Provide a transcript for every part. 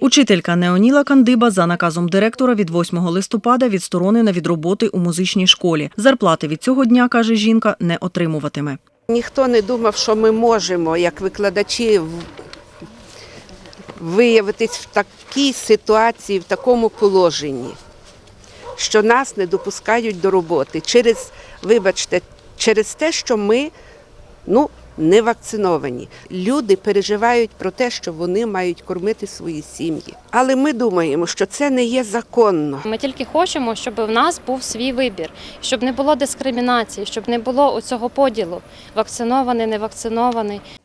Учителька Неоніла Кандиба за наказом директора від 8 листопада відсторонена від роботи у музичній школі. Зарплати від цього дня, каже жінка, не отримуватиме. Ніхто не думав, що ми можемо, як викладачі, виявитись в такій ситуації, в такому положенні, що нас не допускають до роботи через, вибачте, через те, що ми ну, не вакциновані. Люди переживають про те, що вони мають кормити свої сім'ї. Але ми думаємо, що це не є законно. Ми тільки хочемо, щоб в нас був свій вибір, щоб не було дискримінації, щоб не було оцього поділу вакцинований, не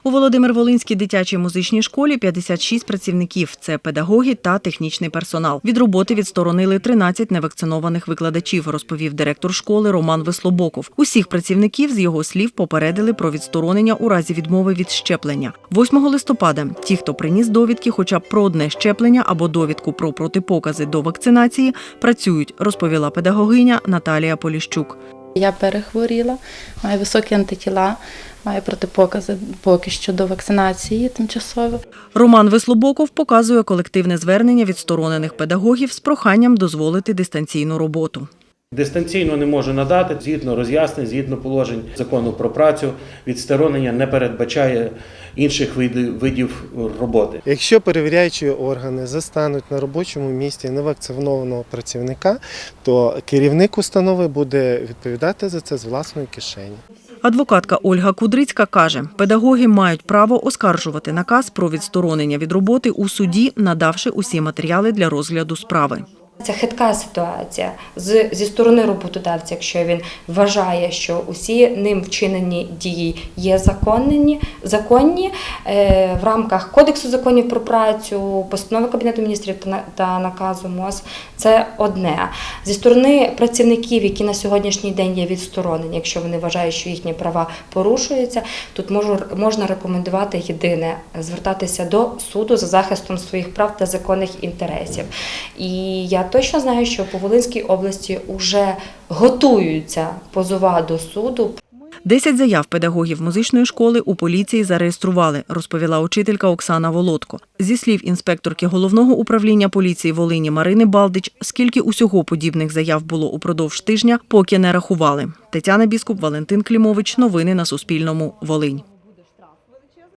У Володимир-Волинській дитячій музичній школі 56 працівників. Це педагоги та технічний персонал. Від роботи відсторонили 13 невакцинованих викладачів, розповів директор школи Роман Веслобоков. Усіх працівників з його слів попередили про відсторонення у разі відмови від щеплення. 8 листопада ті, хто приніс довідки, хоча б про одне щеплення або довідку про протипокази до вакцинації, працюють, розповіла педагогиня Наталія Поліщук. Я перехворіла, маю високі антитіла, маю протипокази поки що до вакцинації тимчасово. Роман Веслобоков показує колективне звернення відсторонених педагогів з проханням дозволити дистанційну роботу. Дистанційно не можу надати згідно роз'яснень, згідно положень закону про працю. Відсторонення не передбачає інших видів, видів роботи. Якщо перевіряючі органи застануть на робочому місці невакцинованого працівника, то керівник установи буде відповідати за це з власної кишені. Адвокатка Ольга Кудрицька каже, педагоги мають право оскаржувати наказ про відсторонення від роботи у суді, надавши усі матеріали для розгляду справи. Це хитка ситуація з, зі сторони роботодавця, якщо він вважає, що усі ним вчинені дії є законні, законні е, в рамках Кодексу законів про працю, постанови Кабінету міністрів та, та наказу МОЗ. Це одне. Зі сторони працівників, які на сьогоднішній день є відсторонені, якщо вони вважають, що їхні права порушуються, тут можу, можна рекомендувати єдине звертатися до суду за захистом своїх прав та законних інтересів. І я точно знаю, що по Волинській області вже готуються позова до суду Десять заяв педагогів музичної школи у поліції зареєстрували, розповіла учителька Оксана Володко. Зі слів інспекторки головного управління поліції Волині Марини Балдич, скільки усього подібних заяв було упродовж тижня, поки не рахували. Тетяна Біскуп, Валентин Клімович. Новини на Суспільному. Волинь.